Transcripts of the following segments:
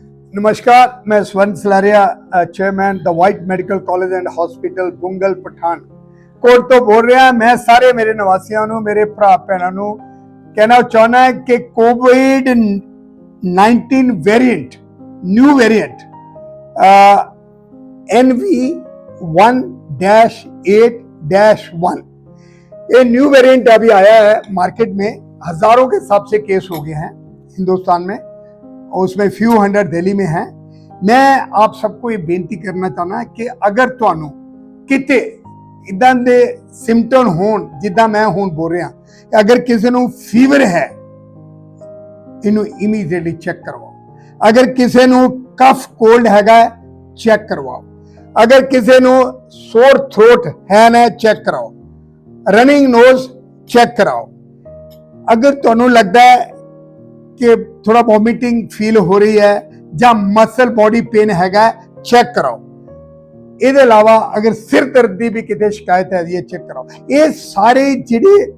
नमस्कार, मैं Swarn Salaria chairman the white medical college and hospital गुंगल पठान। कोर्ट तो बोल रहा है, मैं सारे मेरे निवासियों मेरे भरा भैनों कहना चाहना है कि कोविड नाइनटीन ਕਿ new 19 N V one dash eight dash one ये न्यू वेरिएंट अभी आया है मार्केट में हज़ारों के हिसाब से केस हो गए हैं, हिंदुस्तान में। और उसमें फ्यू हंड्रेड दिल्ली में हैं मैं आप सबको ये बेनती करना चाहना कि अगर ਤੁਹਾਨੂੰ ਕਿਤੇ ਇਦਾਂ ਦੇ ਸਿੰਪਟਮ ਹੋਣ ਜਿੱਦਾਂ ਮੈਂ ਹੁਣ ਬੋਲ ਰਿਹਾ ਕਿ ਅਗਰ ਕਿਸੇ ਨੂੰ ਫੀਵਰ ਹੈ ਇਹਨੂੰ ਇਮੀਡੀਏਟਲੀ ਚੈੱਕ ਕਰਵਾਓ ਅਗਰ ਕਿਸੇ ਨੂੰ ਕਫ ਕੋਲਡ ਹੈਗਾ ਚੈੱਕ ਕਰਵਾਓ ਅਗਰ ਕਿਸੇ ਨੂੰ ਸੋਰ ਥਰੋਟ ਹੈ ਨਾ ਚੈੱਕ ਕਰਾਓ ਰਨਿੰਗ ਨੋਜ਼ ਚੈੱਕ ਕਰਾਓ ਅਗਰ ਤੁਹਾਨੂੰ ਲੱਗਦਾ ਹੈ ਕਿ ਥੋੜਾ ਵੋਮਿਟਿੰਗ ਫੀਲ ਹੋ ਰਹੀ ਹੈ ਜਾਂ ਮਸਲ ਬੋਡੀ ਪੇਨ ਹੈਗਾ ਚੈੱਕ ਕਰਾਓ। ਇਹਦੇ ਇਲਾਵਾ ਅਗਰ ਸਿਰ ਦਰਦ ਦੀ ਵੀ ਕਿਤੇ ਸ਼ਿਕਾਇਤ ਹੈ ਇਹ ਚੈੱਕ ਕਰਾਓ। ਇਹ ਸਾਰੇ ਜਿਹੜੇ,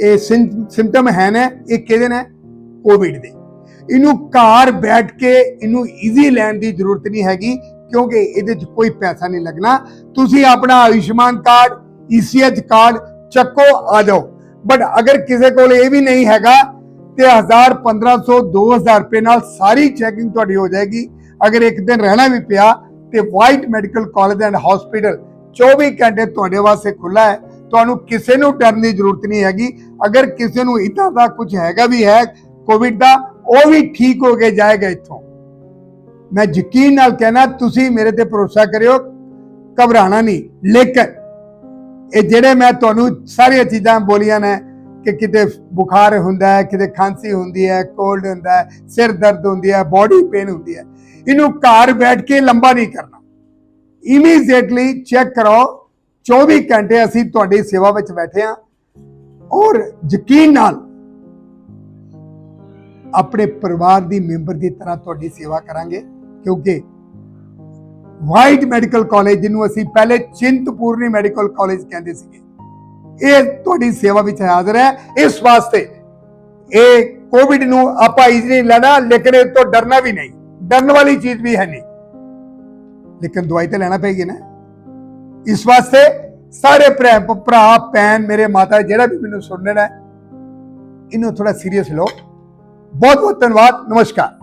ਇਹ ਸਿੰਪਟਮ ਹੈ ਨਾ, ਇਹ ਕਿਹਦੇ ਨੇ? ਕੋਵਿਡ ਦੇ। ਇਹਨੂੰ ਘਰ ਬੈਠ ਕੇ ਇਹਨੂੰ ਈਜ਼ੀ ਲੈਣ ਦੀ ਜ਼ਰੂਰਤ ਨਹੀਂ ਹੈਗੀ, ਕਿਉਂਕਿ ਇਹਦੇ 'ਚ ਕੋਈ ਪੈਸਾ ਨਹੀਂ ਲੱਗਣਾ। ਤੁਸੀਂ ਆਪਣਾ ਆਯੁਸ਼ਮਾਨ ਕਾਰਡ ਈਸੀਐਚ ਕਾਰਡ ਚੱਕੋ, ਆ ਜਾਓ। ਬਟ ਅਗਰ ਕਿਸੇ ਕੋਲ ਇਹ ਵੀ ਨਹੀਂ ਹੈਗਾ ਤੇ 1000 1500 2000 ਰੁਪਏ ਨਾਲ ਸਾਰੀ ਚੈਕਿੰਗ ਤੁਹਾਡੀ ਹੋ ਜਾਏਗੀ। ਅਗਰ ਇੱਕ ਦਿਨ ਰਹਿਣਾ ਵੀ ਪਿਆ ਤੇ white medical college and hospital 24 ਘੰਟੇ ਤੁਹਾਡੇ ਵਾਸਤੇ ਖੁੱਲਾ ਹੈ। ਤੁਹਾਨੂੰ ਕਿਸੇ ਨੂੰ ਡਰਨ ਦੀ ਜ਼ਰੂਰਤ ਨਹੀਂ ਹੈਗੀ। ਅਗਰ ਕਿਸੇ ਨੂੰ ਇਦਾਂ ਦਾ ਕੁਝ ਹੈਗਾ ਵੀ ਹੈ ਕੋਵਿਡ ਦਾ, ਉਹ ਵੀ ਠੀਕ ਹੋ ਕੇ ਜਾਏਗਾ ਇੱਥੋਂ। ਮੈਂ ਯਕੀਨ ਨਾਲ ਕਹਿਣਾ, ਤੁਸੀਂ ਮੇਰੇ ਤੇ ਭਰੋਸਾ ਕਰਿਓ, ਘਬਰਾਣਾ ਨਹੀਂ। ਲੇਕਿਨ ਇਹ ਜਿਹੜੇ ਮੈਂ ਤੁਹਾਨੂੰ ਸਾਰੀਆਂ ਚੀਜ਼ਾਂ ਬੋਲੀਆਂ ਨੇ ਕਿ ਕਿਤੇ ਬੁਖਾਰ ਹੁੰਦਾ ਹੈ, ਕਿਤੇ ਖਾਂਸੀ ਹੁੰਦੀ ਹੈ ਕੋਲਡ ਹੁੰਦਾ ਹੈ, ਸਿਰ ਦਰਦ ਹੁੰਦੀ ਹੈ ਬਾਡੀ ਪੇਨ ਹੁੰਦੀ ਹੈ। ਇਹਨੂੰ ਘਰ ਬੈਠ ਕੇ ਲੰਬਾ ਨਹੀਂ ਕਰਨਾ। ਇਮੀਡੀਏਟਲੀ ਚੈੱਕ ਕਰਾਓ 24 ਘੰਟੇ ਅਸੀਂ ਤੁਹਾਡੀ ਸੇਵਾ ਵਿੱਚ ਬੈਠੇ ਹਾਂ ਔਰ ਯਕੀਨ ਨਾਲ ਆਪਣੇ ਪਰਿਵਾਰ ਦੀ ਮੈਂਬਰ ਦੀ ਤਰ੍ਹਾਂ ਤੁਹਾਡੀ ਸੇਵਾ ਕਰਾਂਗੇ, ਕਿਉਂਕਿ ਵਾਈਟ ਮੈਡੀਕਲ ਕਾਲਜ ਜਿਹਨੂੰ ਅਸੀਂ ਪਹਿਲੇ ਚਿੰਤਪੂਰਨੀ ਮੈਡੀਕਲ ਕਾਲਜ ਕਹਿੰਦੇ ਸੀਗੇ। ਇਹ ਤੁਹਾਡੀ ਸੇਵਾ ਵਿੱਚ ਹਾਜ਼ਰ ਹੈ। ਇਸ ਵਾਸਤੇ ਇਹ ਕੋਵਿਡ ਨੂੰ ਆਪਾਂ ਇਜ਼ਲੀ ਲੈਣਾ, ਲੇਕਿਨ ਇਹ ਤੋਂ ਡਰਨਾ ਵੀ ਨਹੀਂ। ਡਰਨ ਵਾਲੀ ਚੀਜ਼ ਵੀ ਹੈ ਨਹੀਂ। ਲੇਕਿਨ ਦਵਾਈ ਤਾਂ ਲੈਣਾ ਪਏਗੀ ਨਾ। ਇਸ ਵਾਸਤੇ ਸਾਰੇ ਭਰਾ ਭਰਾ, ਭੈਣ, ਮੇਰੇ ਮਾਤਾ, ਜਿਹੜਾ ਵੀ ਮੈਨੂੰ ਸੁਣਨਾ ਹੈ, ਇਹਨੂੰ ਥੋੜਾ ਸੀਰੀਅਸ ਲਓ। ਬਹੁਤ ਬਹੁਤ ਧੰਨਵਾਦ। ਨਮਸਕਾਰ।